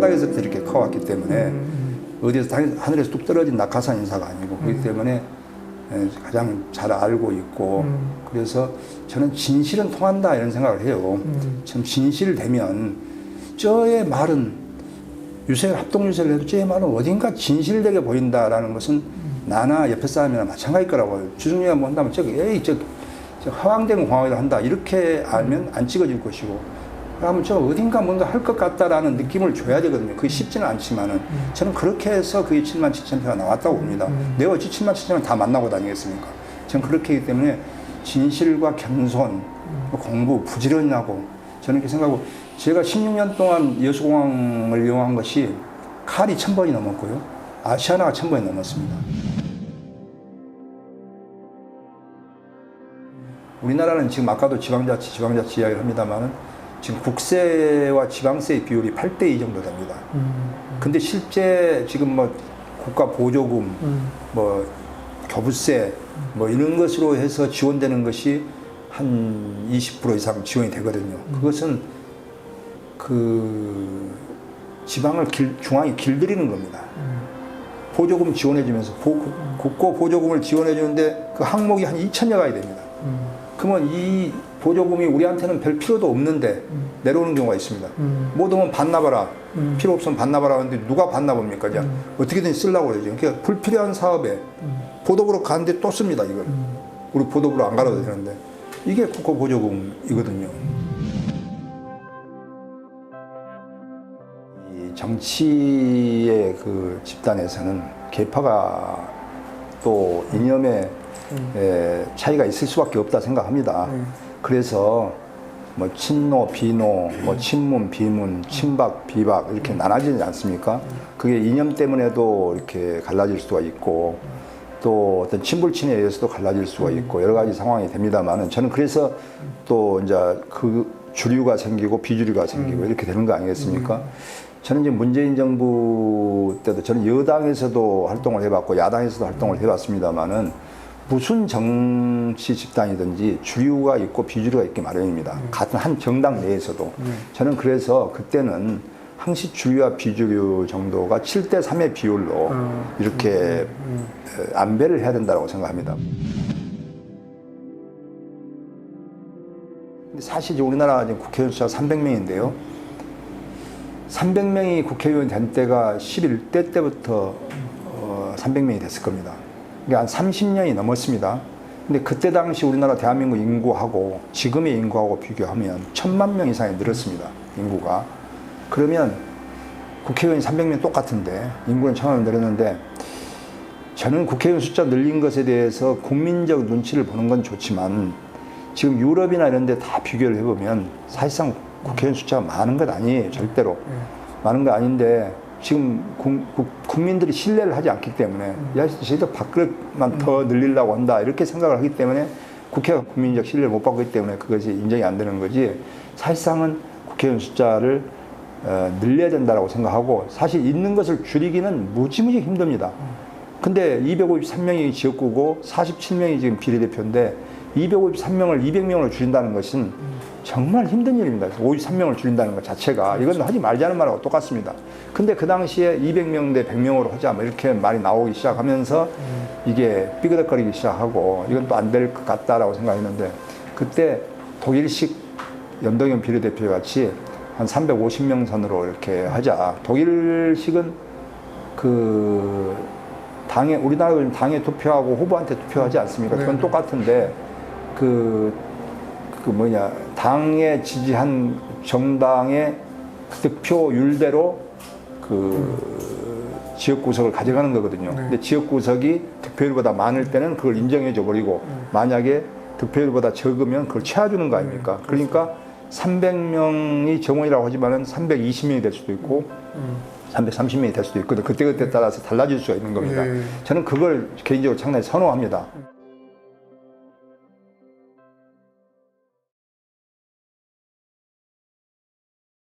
밑바닥에서부터 이렇게 커왔기 때문에 어디서 당- 하늘에서 뚝 떨어진 낙하산 인사가 아니고 그렇기 때문에 예, 가장 잘 알고 있고 그래서 저는 진실은 통한다 이런 생각을 해요. 참 진실되면 저의 말은 유세 합동 유세를 해도 저의 말은 어딘가 진실되게 보인다라는 것은 나나 옆에 사람이나 마찬가지일 거라고 주중이가 뭐 한다면 저기 에이 저, 저 허황된 공항을 한다. 이렇게 알면 안 찍어질 것이고 그러면 저 어딘가 뭔가 할 것 같다라는 느낌을 줘야 되거든요. 그게 쉽지는 않지만은 저는 그렇게 해서 그게 7만 7천 표가 나왔다고 봅니다. 내가 어찌 7만 7천을 다 만나고 다니겠습니까? 저는 그렇게 하기 때문에 진실과 겸손, 공부, 부지런하고 저는 이렇게 생각하고 제가 16년 동안 여수공항을 이용한 것이 칼이 천 번이 넘었고요. 아시아나가 천 번이 넘었습니다. 우리나라는 지금 아까도 지방자치, 지방자치 이야기를 합니다만은 지금 국세와 지방세의 비율이 8대 2 정도 됩니다. 근데 실제 지금 뭐 국가 보조금, 뭐 교부세, 뭐 이런 것으로 해서 지원되는 것이 한 20% 이상 지원이 되거든요. 그것은 그 지방을 길, 중앙이 길들이는 겁니다. 보조금 지원해주면서 보, 국고 보조금을 지원해주는데 그 항목이 한 2천여 가야 됩니다. 그러면 이 보조금이 우리한테는 별 필요도 없는데 내려오는 경우가 있습니다. 못 오면 반납하라. 필요 없으면 반납하라 하는데 누가 반납합니까? 그냥 어떻게든 쓰려고 그러죠. 그러니까 불필요한 사업에 보도부로 가는데 또 씁니다, 이걸. 우리 보도부로 안 가도 되는데. 이게 국고 보조금이거든요. 이 정치의 그 집단에서는 계파가 또 이념의 에, 차이가 있을 수밖에 없다 생각합니다. 그래서 뭐 친노, 비노, 뭐 친문, 비문, 친박, 비박 이렇게 나눠지지 않습니까? 그게 이념 때문에도 이렇게 갈라질 수가 있고 또 어떤 친불친에 의해서도 갈라질 수가 있고 여러 가지 상황이 됩니다만은 저는 그래서 또 이제 그 주류가 생기고 비주류가 생기고 이렇게 되는 거 아니겠습니까? 저는 이제 문재인 정부 때도 저는 여당에서도 활동을 해봤고 야당에서도 활동을 해봤습니다만은 무슨 정치 집단이든지 주류가 있고 비주류가 있기 마련입니다. 같은 한 정당 내에서도 저는 그래서 그때는 항시 주류와 비주류 정도가 7대 3의 비율로 이렇게 어, 안배를 해야 된다고 생각합니다. 사실 이제 우리나라 지금 국회의원 수가 300명인데요. 300명이 국회의원 된 때가 11대 때부터 어, 300명이 됐을 겁니다. 그러니까 한 30년이 넘었습니다. 근데 그때 당시 우리나라 대한민국 인구하고 지금의 인구하고 비교하면 천만 명 이상이 늘었습니다. 인구가. 그러면 국회의원이 300명 똑같은데 인구는 천만 명 늘었는데 저는 국회의원 숫자 늘린 것에 대해서 국민적 눈치를 보는 건 좋지만 지금 유럽이나 이런 데 다 비교를 해보면 사실상 국회의원 숫자가 많은 것 아니에요. 절대로. 많은 거 아닌데 지금 국, 민들이 신뢰를 하지 않기 때문에 야, 저희들 밥그릇만 더 늘리려고 한다. 이렇게 생각을 하기 때문에 국회가 국민적 신뢰를 못 받고 있기 때문에 그것이 인정이 안 되는 거지 사실상은 국회의원 숫자를 어, 늘려야 된다고 생각하고 사실 있는 것을 줄이기는 무지무지 힘듭니다. 근데 253명이 지역구고 47명이 지금 비례대표인데 253명을 200명으로 줄인다는 것은 정말 힘든 일입니다. 53명을 줄인다는 것 자체가 이건 하지 말자는 말하고 똑같습니다. 근데 그 당시에 200명 대 100명으로 하자 뭐 이렇게 말이 나오기 시작하면서 이게 삐그덕거리기 시작하고 이건 또 안 될 것 같다라고 생각했는데 그때 독일식 연동형 비례대표 같이 한 350명 선으로 이렇게 하자. 독일식은 그 당에 우리나라도 지금 당에 투표하고 후보한테 투표하지 않습니까? 그건 네. 똑같은데 그, 그 뭐냐 당에 지지한 정당의 득표율대로 그 지역 구석을 가져가는 거거든요. 네. 근데 지역 구석이 득표율보다 많을 때는 그걸 인정해 줘 버리고 만약에 득표율보다 적으면 그걸 채워주는 거 아닙니까? 그러니까 300명이 정원이라고 하지만은 320명이 될 수도 있고 330명이 될 수도 있거든. 그때그때 따라서 달라질 수가 있는 겁니다. 예. 저는 그걸 개인적으로 상당히 선호합니다.